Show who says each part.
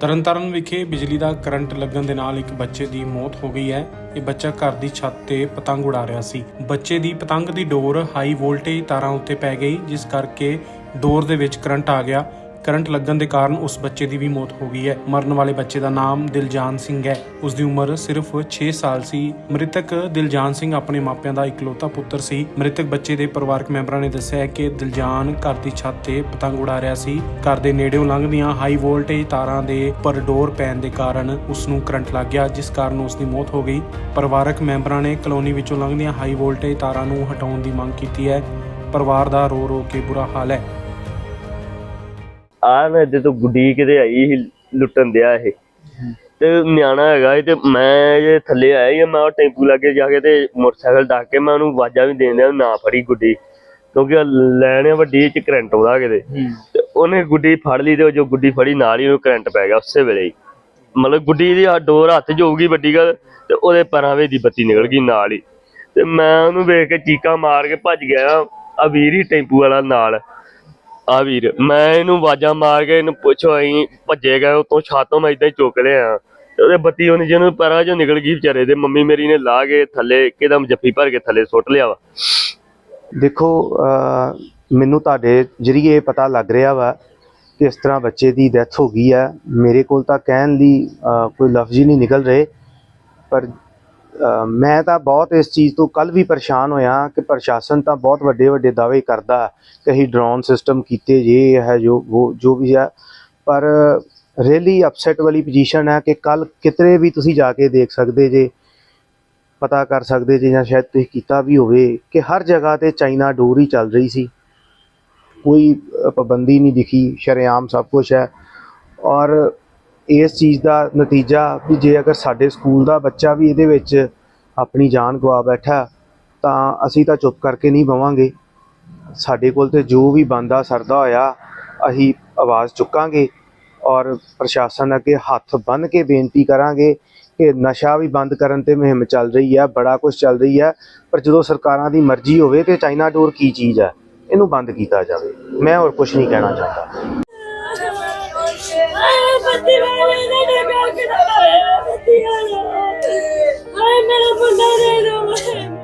Speaker 1: ਤਰਨਤਾਰਨ ਵਿਖੇ ਬਿਜਲੀ ਦਾ ਕਰੰਟ ਲੱਗਣ ਦੇ ਨਾਲ ਇੱਕ ਬੱਚੇ ਦੀ ਮੌਤ ਹੋ ਗਈ ਹੈ। ਇਹ ਬੱਚਾ ਘਰ ਦੀ ਛੱਤ ਤੇ ਪਤੰਗ ਉਡਾ ਰਿਹਾ ਸੀ। ਬੱਚੇ ਦੀ ਪਤੰਗ ਦੀ ਡੋਰ ਹਾਈ ਵੋਲਟੇਜ ਤਾਰਾਂ ਉੱਤੇ ਪੈ ਗਈ, ਜਿਸ ਕਰਕੇ ਡੋਰ ਦੇ ਵਿੱਚ ਕਰੰਟ ਆ ਗਿਆ। ਕਰੰਟ ਲੱਗਣ ਦੇ ਕਾਰਨ ਉਸ ਬੱਚੇ ਦੀ ਵੀ ਮੌਤ ਹੋ ਗਈ ਹੈ। ਮਰਨ ਵਾਲੇ ਬੱਚੇ ਦਾ ਨਾਮ ਦਿਲਜਾਨ ਸਿੰਘ ਹੈ। ਉਸ ਦੀ ਉਮਰ ਸਿਰਫ 6 ਸਾਲ ਸੀ। ਮ੍ਰਿਤਕ ਦਿਲਜਾਨ ਸਿੰਘ ਆਪਣੇ ਮਾਪਿਆਂ ਦਾ ਇਕਲੌਤਾ ਪੁੱਤਰ ਸੀ। ਮ੍ਰਿਤਕ ਬੱਚੇ ਦੇ ਪਰਿਵਾਰਕ ਮੈਂਬਰਾਂ ਨੇ ਦੱਸਿਆ ਹੈ ਕਿ ਦਿਲਜਾਨ ਘਰ ਦੀ ਛੱਤ ਤੇ ਪਤੰਗ ਉਡਾ ਰਿਹਾ ਸੀ। ਘਰ ਦੇ ਨੇੜਿਓਂ ਲੰਘਦੀਆਂ ਹਾਈ ਵੋਲਟੇਜ ਤਾਰਾਂ ਦੇ ਉੱਪਰ ਡੋਰ ਪੈਣ ਦੇ ਕਾਰਨ ਉਸ ਨੂੰ ਕਰੰਟ ਲੱਗ ਗਿਆ, ਜਿਸ ਕਾਰਨ ਉਸ ਦੀ ਮੌਤ ਹੋ ਗਈ। ਪਰਿਵਾਰਕ ਮੈਂਬਰਾਂ ਨੇ ਕਲੋਨੀ ਵਿੱਚੋਂ ਲੰਘਦੀਆਂ ਹਾਈ ਵੋਲਟੇਜ ਤਾਰਾਂ ਨੂੰ ਹਟਾਉਣ ਦੀ ਮੰਗ ਕੀਤੀ ਹੈ। ਪਰਿਵਾਰ ਦਾ ਰੋ ਰੋ ਕੇ ਬੁਰਾ ਹਾਲ ਹੈ।
Speaker 2: ਆ ਨਾ ਜਦੋਂ ਗੁੱਡੀ ਕਿਤੇ ਆਈ ਸੀ ਲੁੱਟਣ ਦਿਆ ਇਹ। ਤੇ ਨਿਆਣਾ ਹੈਗਾ ਸੀ ਤੇ ਮੈਂ ਜੇ ਥੱਲੇ ਆਇਆ ਹੀ ਮੈਂ ਉਹ ਟੈਂਪੂ ਲਾਗੇ ਜਾ ਕੇ ਤੇ ਮੋਟਰਸਾਈਕਲ ਡੱਕ ਕੇ ਮੈਂ ਉਹਨੂੰ ਆਵਾਜ਼ਾਂ ਵੀ ਦੇਣ ਦਿਆ ਨਾ ਫੜੀ ਗੁੱਡੀ। ਕਿਉਂਕਿ ਲੈਣ ਵੱਡੀ ਚ ਕਰੰਟ ਆਉਂਦਾ ਕਿਤੇ। ਤੇ ਉਹਨੇ ਗੁੱਡੀ ਫੜ ਲਈ ਤੇ ਉਹ ਜੋ ਗੁੱਡੀ ਫੜੀ ਨਾਲ ਹੀ ਉਹ ਕਰੰਟ ਪੈ ਗਿਆ ਉਸੇ ਵੇਲੇ ਹੀ। ਮਤਲਬ ਗੁੱਡੀ ਦੀ ਡੋਰ ਹੱਥ ਜਾਊਗੀ ਵੱਡੀ ਗੱਲ ਤੇ ਉਹਦੇ ਪੈਰਾਂ ਵਿੱਚ ਦੀ ਬੱਤੀ ਨਿਕਲ ਗਈ ਨਾਲ ਹੀ। ਤੇ ਮੈਂ ਉਹਨੂੰ ਵੇਖ ਕੇ ਚੀਕਾਂ ਮਾਰ ਕੇ ਭੱਜ ਗਿਆ ਆ ਵੀਰ ਹੀ ਟੈਂਪੂ ਵਾਲਾ ਨਾਲ। ਆ ਵੀਰ, ਮੈਂ ਇਹਨੂੰ ਆਵਾਜ਼ਾਂ ਮਾਰ ਕੇ ਇਹਨੂੰ ਪੁੱਛੋ, ਅਸੀਂ ਭੱਜੇ ਗਏ ਉਤੋਂ, ਛਾਤੋਂ ਮੈਂ ਇਦਾਂ ਹੀ ਚੁੱਕ ਲਿਆ। ਤੇ ਉਹਦੇ ਬੱਤੀ ਉਹਨੇ ਜਿਹਨੂੰ ਪੈਰਾਂ ਚੋਂ ਨਿਕਲ ਗਈ ਵਿਚਾਰੇ ਦੇ, ਮੰਮੀ ਮੇਰੀ ਨੇ ਲਾ ਕੇ ਥੱਲੇ ਇੱਕਦਮ ਜੱਫੀ ਭਰ ਕੇ ਥੱਲੇ ਸੁੱਟ ਲਿਆ ਵਾ।
Speaker 3: ਦੇਖੋ ਮੈਨੂੰ ਤੁਹਾਡੇ ਜਰੀਏ ਪਤਾ ਲੱਗ ਰਿਹਾ ਵਾ ਕਿ ਇਸ ਤਰ੍ਹਾਂ ਬੱਚੇ ਦੀ ਡੈਥ ਹੋ ਗਈ ਹੈ ਮੇਰੇ ਕੋਲ ਤਾਂ ਕਹਿਣ ਲਈ ਕੋਈ ਲਫ਼ਜ਼ ਹੀ ਨਹੀਂ ਨਿਕਲ ਰਹੇ, ਪਰ ਮੈਂ ਤਾਂ ਬਹੁਤ ਇਸ ਚੀਜ਼ ਤੋਂ ਕੱਲ ਵੀ ਪਰੇਸ਼ਾਨ ਹੋਇਆ ਕਿ ਪ੍ਰਸ਼ਾਸਨ ਤਾਂ ਬਹੁਤ ਵੱਡੇ ਵੱਡੇ ਦਾਅਵੇ ਕਰਦਾ ਕਿ ਅਸੀਂ ਡਰੋਨ ਸਿਸਟਮ ਕੀਤੇ ਜੇ ਹੈ ਜੋ ਉਹ ਜੋ ਵੀ ਹੈ। ਪਰ ਰੀਅਲੀ ਅਪਸੈਟ ਵਾਲੀ ਪੋਜੀਸ਼ਨ ਹੈ ਕਿ ਕੱਲ ਕਿਤੇ ਵੀ ਤੁਸੀਂ ਜਾ ਕੇ ਦੇਖ ਸਕਦੇ ਜੇ, ਪਤਾ ਕਰ ਸਕਦੇ ਜੇ ਜਾਂ ਸ਼ਾਇਦ ਤੁਸੀਂ ਕੀਤਾ ਵੀ ਹੋਵੇ ਕਿ ਹਰ ਜਗ੍ਹਾ ਤੇ ਚਾਈਨਾ ਡੋਰ ਹੀ ਚੱਲ ਰਹੀ ਸੀ। ਕੋਈ ਪਾਬੰਦੀ ਨਹੀਂ ਦਿਖੀ, ਸ਼ਰੇਆਮ ਸਭ ਕੁਝ ਹੈ। ਔਰ ਇਸ ਚੀਜ਼ ਦਾ ਨਤੀਜਾ ਵੀ ਜੇ ਅਗਰ ਸਾਡੇ ਸਕੂਲ ਦਾ ਬੱਚਾ ਵੀ ਇਹਦੇ ਵਿੱਚ ਆਪਣੀ ਜਾਨ ਗਵਾ ਬੈਠਾ, ਤਾਂ ਅਸੀਂ ਤਾਂ ਚੁੱਪ ਕਰਕੇ ਨਹੀਂ ਬਵਾਂਗੇ। ਸਾਡੇ ਕੋਲ ਤੇ ਜੋ ਵੀ ਬੰਦਾ ਸਰਦਾ ਹੋਇਆ, ਅਸੀਂ ਆਵਾਜ਼ ਚੁੱਕਾਂਗੇ ਔਰ ਪ੍ਰਸ਼ਾਸਨ ਅੱਗੇ ਹੱਥ ਬੰਨ੍ਹ ਕੇ ਬੇਨਤੀ ਕਰਾਂਗੇ ਕਿ ਨਸ਼ਾ ਵੀ ਬੰਦ ਕਰਨ ਤੇ ਮੁਹਿੰਮ ਚੱਲ ਰਹੀ ਹੈ, ਬੜਾ ਕੁਝ ਚੱਲ ਰਹੀ ਹੈ, ਪਰ ਜਦੋਂ ਸਰਕਾਰਾਂ ਦੀ ਮਰਜ਼ੀ ਹੋਵੇ ਤੇ ਚਾਈਨਾ ਡੋਰ ਕੀ ਚੀਜ਼ ਹੈ, ਇਹਨੂੰ ਬੰਦ ਕੀਤਾ ਜਾਵੇ। ਮੈਂ ਹੋਰ ਕੁਝ ਨਹੀਂ ਕਹਿਣਾ ਚਾਹੁੰਦਾ।
Speaker 4: ਬੱਤੀ ਵਾਲੇ ਨੇ ਨਾ ਕਾਕ ਨਾ ਲਾਇਆ ਬੱਤੀ ਵਾਲਾ। ਹਾਏ, ਮੇਰਾ ਮੁੰਡਾ ਦੇ ਦੋ। ਮੈਂ